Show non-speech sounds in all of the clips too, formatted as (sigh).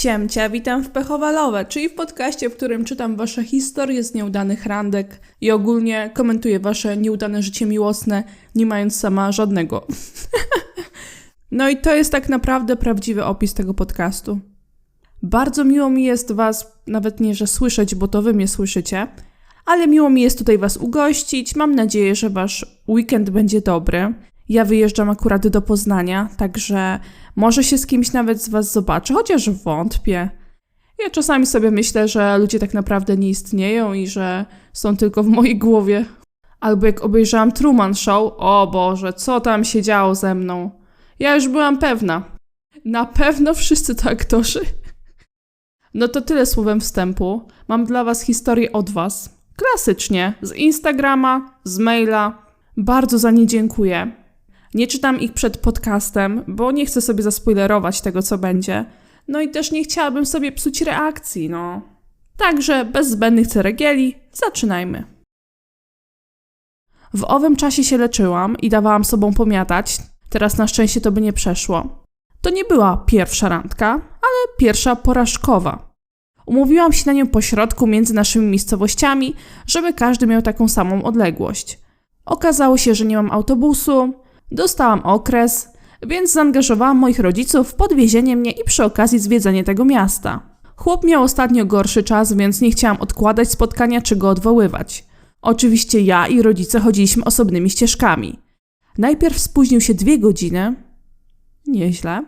Siemcia, witam w Pechowalowe, czyli w podcaście, w którym czytam wasze historie z nieudanych randek i ogólnie komentuję wasze nieudane życie miłosne, nie mając sama żadnego. (laughs) no i to jest tak naprawdę prawdziwy opis tego podcastu. Bardzo miło mi jest was, nawet nie, że słyszeć, bo to wy mnie słyszycie, ale miło mi jest tutaj was ugościć. Mam nadzieję, że wasz weekend będzie dobry. Ja wyjeżdżam akurat do Poznania, także może się z kimś nawet z was zobaczę, chociaż wątpię. Ja czasami sobie myślę, że ludzie tak naprawdę nie istnieją i że są tylko w mojej głowie. Albo jak obejrzałam Truman Show, o Boże, co tam się działo ze mną. Ja już byłam pewna. Na pewno wszyscy to aktorzy. No to tyle słowem wstępu. Mam dla was historię od was. Klasycznie, z Instagrama, z maila. Bardzo za nie dziękuję. Nie czytam ich przed podcastem, bo nie chcę sobie zaspoilerować tego, co będzie. No i też nie chciałabym sobie psuć reakcji, no. Także bez zbędnych ceregieli, zaczynajmy. W owym czasie się leczyłam i dawałam sobą pomiatać. Teraz na szczęście to by nie przeszło. To nie była pierwsza randka, ale pierwsza porażkowa. Umówiłam się na nią po środku między naszymi miejscowościami, żeby każdy miał taką samą odległość. Okazało się, że nie mam autobusu, dostałam okres, więc zaangażowałam moich rodziców w podwiezienie mnie i przy okazji zwiedzenie tego miasta. Chłop miał ostatnio gorszy czas, więc nie chciałam odkładać spotkania czy go odwoływać. Oczywiście ja i rodzice chodziliśmy osobnymi ścieżkami. Najpierw spóźnił się dwie godziny, nieźle,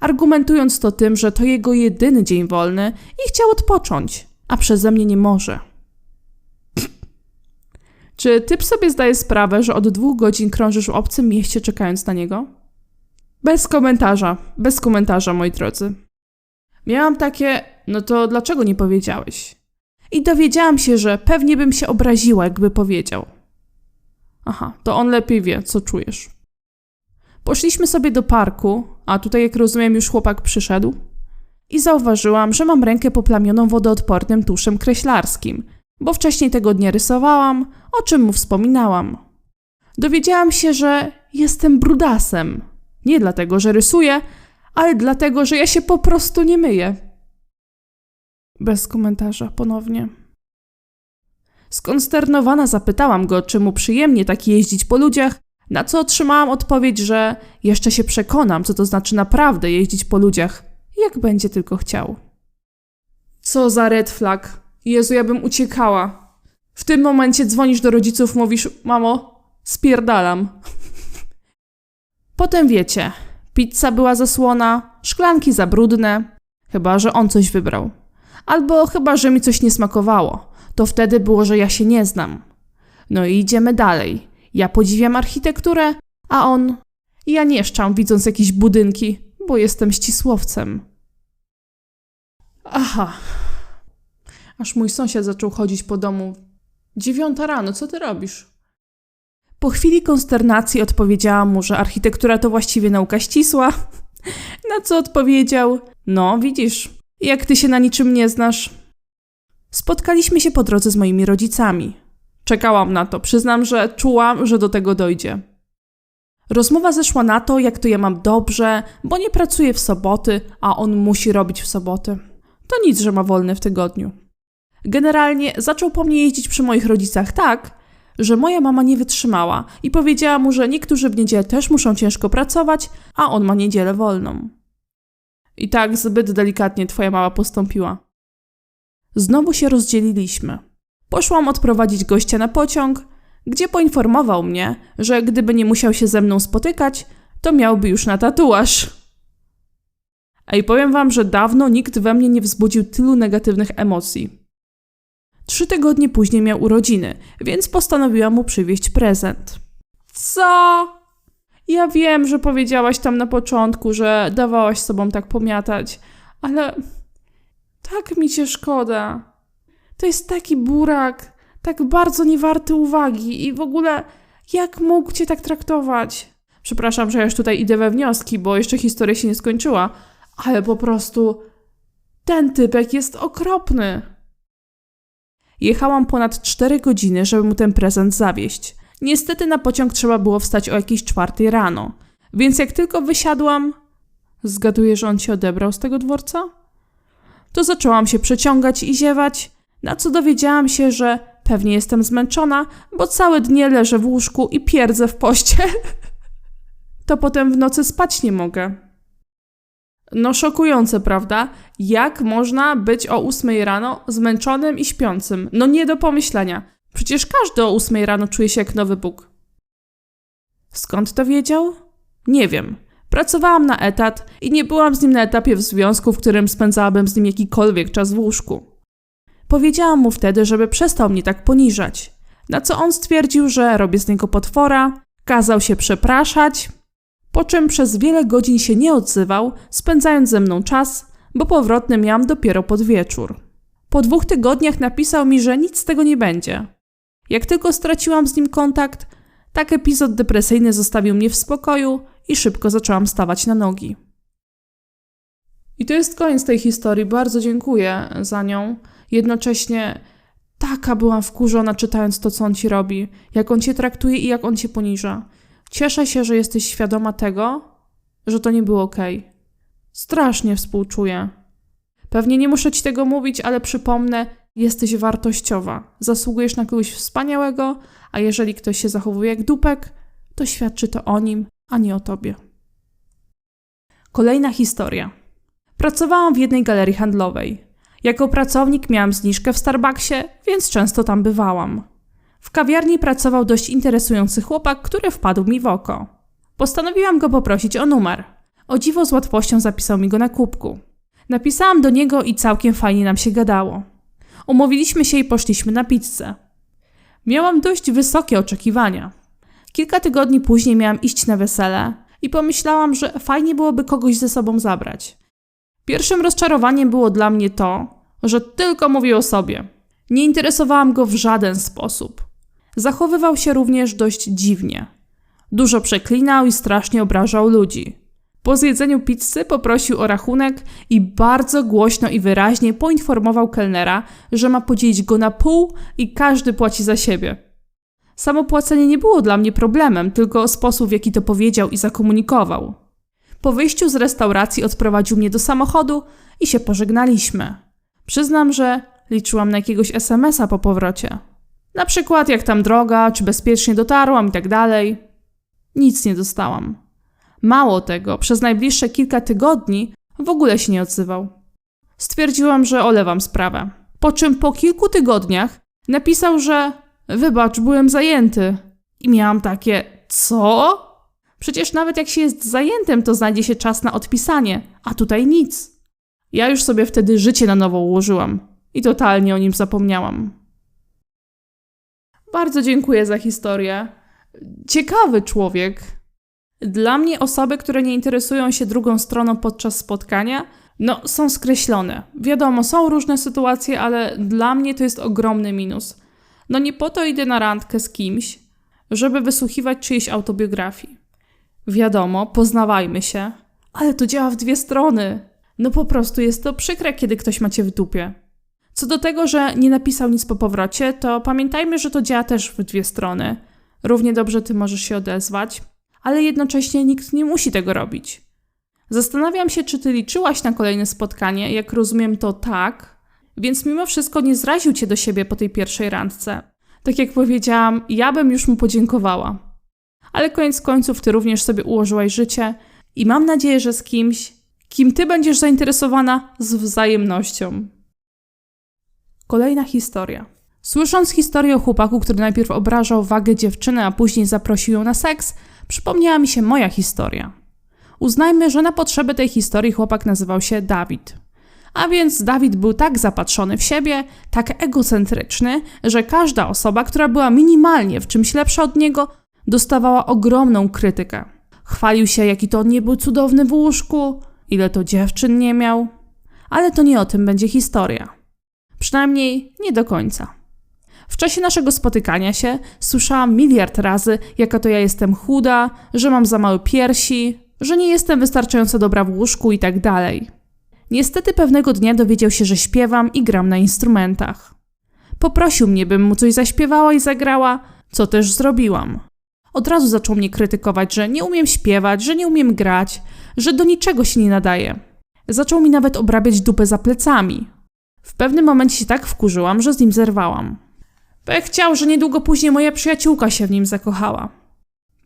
argumentując to tym, że to jego jedyny dzień wolny i chciał odpocząć, a przeze mnie nie może. Czy typ sobie zdaje sprawę, że od dwóch godzin krążysz w obcym mieście czekając na niego? Bez komentarza, bez komentarza, moi drodzy. Miałam takie, no to dlaczego nie powiedziałeś? I dowiedziałam się, że pewnie bym się obraziła, jakby powiedział. Aha, to on lepiej wie, co czujesz. Poszliśmy sobie do parku, a tutaj, jak rozumiem, już chłopak przyszedł. I zauważyłam, że mam rękę poplamioną wodoodpornym tuszem kreślarskim, bo wcześniej tego dnia rysowałam, o czym mu wspominałam. Dowiedziałam się, że jestem brudasem. Nie dlatego, że rysuję, ale dlatego, że ja się po prostu nie myję. Bez komentarza ponownie. Skonsternowana zapytałam go, czy mu przyjemnie tak jeździć po ludziach, na co otrzymałam odpowiedź, że jeszcze się przekonam, co to znaczy naprawdę jeździć po ludziach, jak będzie tylko chciał. Co za red flag. Jezu, ja bym uciekała. W tym momencie dzwonisz do rodziców, mówisz, mamo, spierdalam. (laughs) Potem wiecie, pizza była zasłona, szklanki za brudne, chyba że on coś wybrał. Albo chyba, że mi coś nie smakowało. To wtedy było, że ja się nie znam. No i idziemy dalej. Ja podziwiam architekturę, a on. Ja nie szczam, widząc jakieś budynki, bo jestem ścisłowcem. Aha. Aż mój sąsiad zaczął chodzić po domu. Dziewiąta rano, co ty robisz? Po chwili konsternacji odpowiedziałam mu, że architektura to właściwie nauka ścisła. (laughs) Na co odpowiedział: No, widzisz, jak ty się na niczym nie znasz. Spotkaliśmy się po drodze z moimi rodzicami. Czekałam na to, przyznam, że czułam, że do tego dojdzie. Rozmowa zeszła na to, jak to ja mam dobrze, bo nie pracuję w soboty, a on musi robić w soboty. To nic, że ma wolne w tygodniu. Generalnie zaczął po mnie jeździć przy moich rodzicach tak, że moja mama nie wytrzymała i powiedziała mu, że niektórzy w niedzielę też muszą ciężko pracować, a on ma niedzielę wolną. I tak zbyt delikatnie twoja mama postąpiła. Znowu się rozdzieliliśmy. Poszłam odprowadzić gościa na pociąg, gdzie poinformował mnie, że gdyby nie musiał się ze mną spotykać, to miałby już na tatuaż. I powiem wam, że dawno nikt we mnie nie wzbudził tylu negatywnych emocji. Trzy tygodnie później miał urodziny, więc postanowiłam mu przywieźć prezent. Co? Ja wiem, że powiedziałaś tam na początku, że dawałaś sobą tak pomiatać, ale tak mi cię szkoda. To jest taki burak, tak bardzo niewarty uwagi i w ogóle jak mógł cię tak traktować? Przepraszam, że ja już tutaj idę we wnioski, bo jeszcze historia się nie skończyła, ale po prostu ten typek jest okropny. Jechałam ponad 4 godziny, żeby mu ten prezent zawieźć. Niestety na pociąg trzeba było wstać o jakiejś czwartej rano, więc jak tylko wysiadłam, zgaduję, że on cię odebrał z tego dworca? to zaczęłam się przeciągać i ziewać, na co dowiedziałam się, że pewnie jestem zmęczona, bo całe dnie leżę w łóżku i pierdzę w pościel. (laughs) to potem w nocy spać nie mogę. No szokujące, prawda? Jak można być o 8 rano zmęczonym i śpiącym? No nie do pomyślenia. Przecież każdy o 8 rano czuje się jak nowy Bóg. Skąd to wiedział? Nie wiem. Pracowałam na etat i nie byłam z nim na etapie w związku, w którym spędzałabym z nim jakikolwiek czas w łóżku. Powiedziałam mu wtedy, żeby przestał mnie tak poniżać. Na co on stwierdził, że robię z niego potwora, kazał się przepraszać, po czym przez wiele godzin się nie odzywał, spędzając ze mną czas, bo powrotny miałam dopiero pod wieczór. Po dwóch tygodniach napisał mi, że nic z tego nie będzie. Jak tylko straciłam z nim kontakt, tak epizod depresyjny zostawił mnie w spokoju i szybko zaczęłam stawać na nogi. I to jest koniec tej historii. Bardzo dziękuję za nią. Jednocześnie taka byłam wkurzona czytając to, co on ci robi, jak on cię traktuje i jak on cię poniża. Cieszę się, że jesteś świadoma tego, że to nie było ok. Strasznie współczuję. Pewnie nie muszę ci tego mówić, ale przypomnę, jesteś wartościowa. Zasługujesz na kogoś wspaniałego, a jeżeli ktoś się zachowuje jak dupek, to świadczy to o nim, a nie o tobie. Kolejna historia. Pracowałam w jednej galerii handlowej. Jako pracownik miałam zniżkę w Starbucksie, więc często tam bywałam. W kawiarni pracował dość interesujący chłopak, który wpadł mi w oko. Postanowiłam go poprosić o numer. O dziwo z łatwością zapisał mi go na kubku. Napisałam do niego i całkiem fajnie nam się gadało. Umówiliśmy się i poszliśmy na pizzę. Miałam dość wysokie oczekiwania. Kilka tygodni później miałam iść na wesele i pomyślałam, że fajnie byłoby kogoś ze sobą zabrać. Pierwszym rozczarowaniem było dla mnie to, że tylko mówił o sobie. Nie interesowałam go w żaden sposób. Zachowywał się również dość dziwnie. Dużo przeklinał i strasznie obrażał ludzi. Po zjedzeniu pizzy poprosił o rachunek i bardzo głośno i wyraźnie poinformował kelnera, że ma podzielić go na pół i każdy płaci za siebie. Samo płacenie nie było dla mnie problemem, tylko sposób, w jaki to powiedział i zakomunikował. Po wyjściu z restauracji odprowadził mnie do samochodu i się pożegnaliśmy. Przyznam, że liczyłam na jakiegoś SMS-a po powrocie. Na przykład jak tam droga, czy bezpiecznie dotarłam i tak dalej. Nic nie dostałam. Mało tego, przez najbliższe kilka tygodni w ogóle się nie odzywał. Stwierdziłam, że olewam sprawę. Po czym po kilku tygodniach napisał, że wybacz, byłem zajęty. I miałam takie, co? Przecież nawet jak się jest zajętym, to znajdzie się czas na odpisanie, a tutaj nic. Ja już sobie wtedy życie na nowo ułożyłam i totalnie o nim zapomniałam. Bardzo dziękuję za historię. Ciekawy człowiek. Dla mnie osoby, które nie interesują się drugą stroną podczas spotkania, no są skreślone. Wiadomo, są różne sytuacje, ale dla mnie to jest ogromny minus. No nie po to idę na randkę z kimś, żeby wysłuchiwać czyjejś autobiografii. Wiadomo, poznawajmy się, ale to działa w dwie strony. No po prostu jest to przykre, kiedy ktoś macie w dupie. Co do tego, że nie napisał nic po powrocie, to pamiętajmy, że to działa też w dwie strony. Równie dobrze ty możesz się odezwać, ale jednocześnie nikt nie musi tego robić. Zastanawiam się, czy ty liczyłaś na kolejne spotkanie, jak rozumiem to tak, więc mimo wszystko nie zraził cię do siebie po tej pierwszej randce. Tak jak powiedziałam, ja bym już mu podziękowała. Ale koniec końców ty również sobie ułożyłaś życie i mam nadzieję, że z kimś, kim ty będziesz zainteresowana z wzajemnością. Kolejna historia. Słysząc historię o chłopaku, który najpierw obrażał wagę dziewczyny, a później zaprosił ją na seks, przypomniała mi się moja historia. Uznajmy, że na potrzeby tej historii chłopak nazywał się Dawid. A więc Dawid był tak zapatrzony w siebie, tak egocentryczny, że każda osoba, która była minimalnie w czymś lepsza od niego, dostawała ogromną krytykę. Chwalił się, jaki to on nie był cudowny w łóżku, ile to dziewczyn nie miał. Ale to nie o tym będzie historia. Przynajmniej nie do końca. W czasie naszego spotykania się słyszałam miliard razy, jaka to ja jestem chuda, że mam za małe piersi, że nie jestem wystarczająco dobra w łóżku i tak dalej. Niestety pewnego dnia dowiedział się, że śpiewam i gram na instrumentach. Poprosił mnie, bym mu coś zaśpiewała i zagrała, co też zrobiłam. Od razu zaczął mnie krytykować, że nie umiem śpiewać, że nie umiem grać, że do niczego się nie nadaje. Zaczął mi nawet obrabiać dupę za plecami. W pewnym momencie się tak wkurzyłam, że z nim zerwałam. Pech chciał, że niedługo później moja przyjaciółka się w nim zakochała.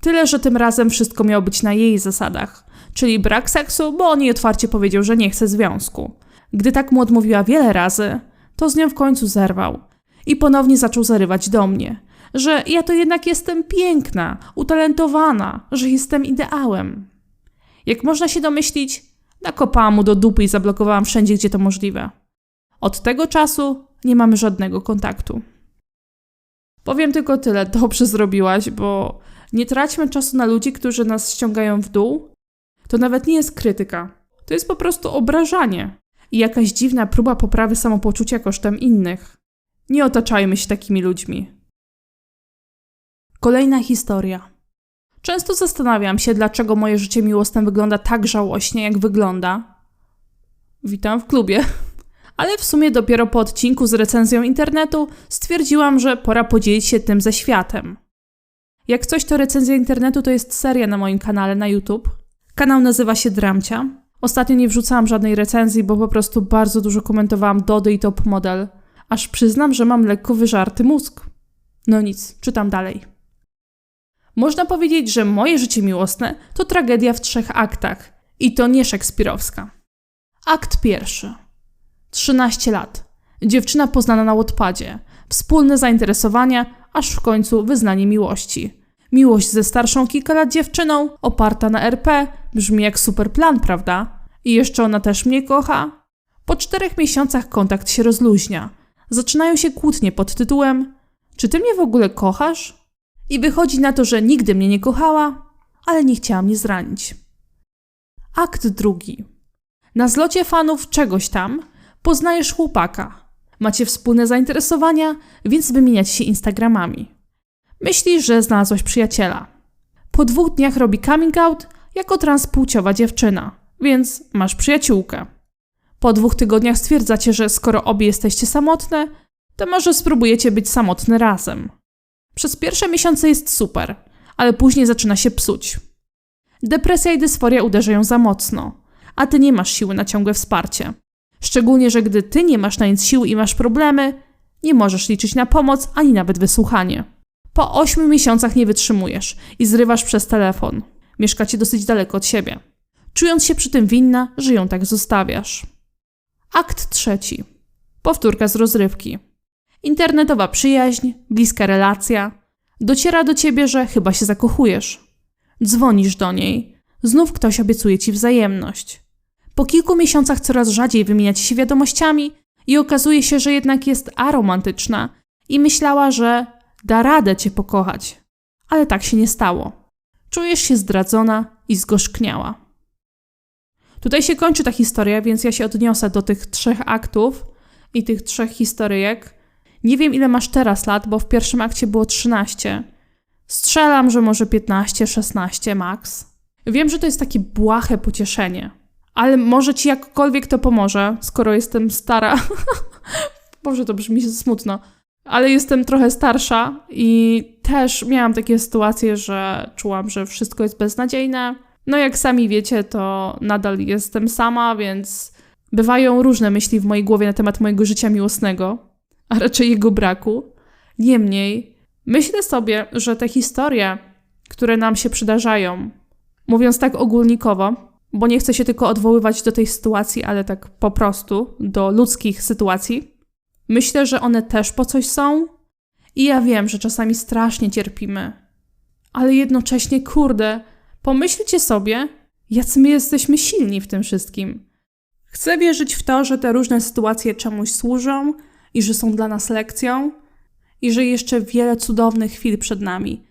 Tyle, że tym razem wszystko miało być na jej zasadach, czyli brak seksu, bo on jej otwarcie powiedział, że nie chce związku. Gdy tak mu odmówiła wiele razy, to z nią w końcu zerwał i ponownie zaczął zarywać do mnie, że ja to jednak jestem piękna, utalentowana, że jestem ideałem. Jak można się domyślić, nakopałam mu do dupy i zablokowałam wszędzie, gdzie to możliwe. Od tego czasu nie mamy żadnego kontaktu. Powiem tylko tyle, (laughs) dobrze zrobiłaś, bo nie traćmy czasu na ludzi, którzy nas ściągają w dół. To nawet nie jest krytyka, to jest po prostu obrażanie i jakaś dziwna próba poprawy samopoczucia kosztem innych. Nie otaczajmy się takimi ludźmi. Kolejna historia. Często zastanawiam się, dlaczego moje życie miłosne wygląda tak żałośnie, jak wygląda. Witam w klubie. Ale w sumie dopiero po odcinku z recenzją internetu stwierdziłam, że pora podzielić się tym ze światem. Jak coś, to recenzja internetu to jest seria na moim kanale na YouTube. Kanał nazywa się Dramcia. Ostatnio nie wrzucałam żadnej recenzji, bo po prostu bardzo dużo komentowałam Dody i Top Model. Aż przyznam, że mam lekko wyżarty mózg. No nic, czytam dalej. Można powiedzieć, że moje życie miłosne to tragedia w trzech aktach. I to nie szekspirowska. Akt pierwszy. 13 lat. Dziewczyna poznana na Wattpadzie. Wspólne zainteresowania, aż w końcu wyznanie miłości. Miłość ze starszą kilka lat dziewczyną, oparta na RP, brzmi jak super plan, prawda? I jeszcze ona też mnie kocha? Po czterech miesiącach kontakt się rozluźnia. Zaczynają się kłótnie pod tytułem Czy ty mnie w ogóle kochasz? I wychodzi na to, że nigdy mnie nie kochała, ale nie chciała mnie zranić. Akt drugi. Na zlocie fanów czegoś tam poznajesz chłopaka. Macie wspólne zainteresowania, więc wymieniać się Instagramami. Myślisz, że znalazłeś przyjaciela. Po dwóch dniach robi coming out jako transpłciowa dziewczyna, więc masz przyjaciółkę. Po dwóch tygodniach stwierdzacie, że skoro obie jesteście samotne, to może spróbujecie być samotne razem. Przez pierwsze miesiące jest super, ale później zaczyna się psuć. Depresja i dysforia uderzają za mocno, a ty nie masz siły na ciągłe wsparcie. Szczególnie, że gdy ty nie masz na nic sił i masz problemy, nie możesz liczyć na pomoc ani nawet wysłuchanie. Po ośmiu miesiącach nie wytrzymujesz i zrywasz przez telefon. Mieszkacie dosyć daleko od siebie. Czując się przy tym winna, że ją tak zostawiasz. Akt trzeci. Powtórka z rozrywki. Internetowa przyjaźń, bliska relacja. Dociera do ciebie, że chyba się zakochujesz. Dzwonisz do niej. Znów ktoś obiecuje ci wzajemność. Po kilku miesiącach coraz rzadziej wymieniać się wiadomościami i okazuje się, że jednak jest aromantyczna i myślała, że da radę cię pokochać. Ale tak się nie stało. Czujesz się zdradzona i zgorzkniała. Tutaj się kończy ta historia, więc ja się odniosę do tych trzech aktów i tych trzech historyjek. Nie wiem, ile masz teraz lat, bo w pierwszym akcie było 13. Strzelam, że może 15, 16 max. Wiem, że to jest takie błahe pocieszenie, ale może ci jakkolwiek to pomoże, skoro jestem stara. (laughs) Boże, to brzmi smutno. Ale jestem trochę starsza i też miałam takie sytuacje, że czułam, że wszystko jest beznadziejne. No, jak sami wiecie, to nadal jestem sama, więc bywają różne myśli w mojej głowie na temat mojego życia miłosnego, a raczej jego braku. Niemniej, myślę sobie, że te historie, które nam się przydarzają, mówiąc tak ogólnikowo, bo nie chcę się tylko odwoływać do tej sytuacji, ale tak po prostu do ludzkich sytuacji. Myślę, że one też po coś są. I ja wiem, że czasami strasznie cierpimy. Ale jednocześnie, kurde, pomyślcie sobie, jacy my jesteśmy silni w tym wszystkim. Chcę wierzyć w to, że te różne sytuacje czemuś służą i że są dla nas lekcją i że jeszcze wiele cudownych chwil przed nami.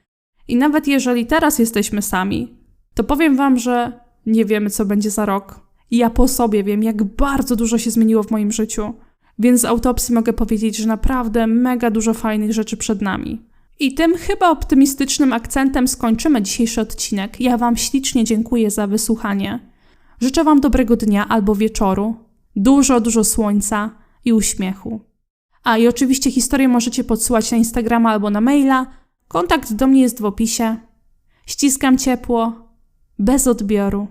I nawet jeżeli teraz jesteśmy sami, to powiem Wam, że nie wiemy, co będzie za rok. I ja po sobie wiem, jak bardzo dużo się zmieniło w moim życiu. Więc z autopsji mogę powiedzieć, że naprawdę mega dużo fajnych rzeczy przed nami. I tym chyba optymistycznym akcentem skończymy dzisiejszy odcinek. Ja Wam ślicznie dziękuję za wysłuchanie. Życzę Wam dobrego dnia albo wieczoru, dużo, dużo słońca i uśmiechu. A i oczywiście historię możecie podsyłać na Instagrama albo na maila. Kontakt do mnie jest w opisie. Ściskam ciepło, bez odbioru.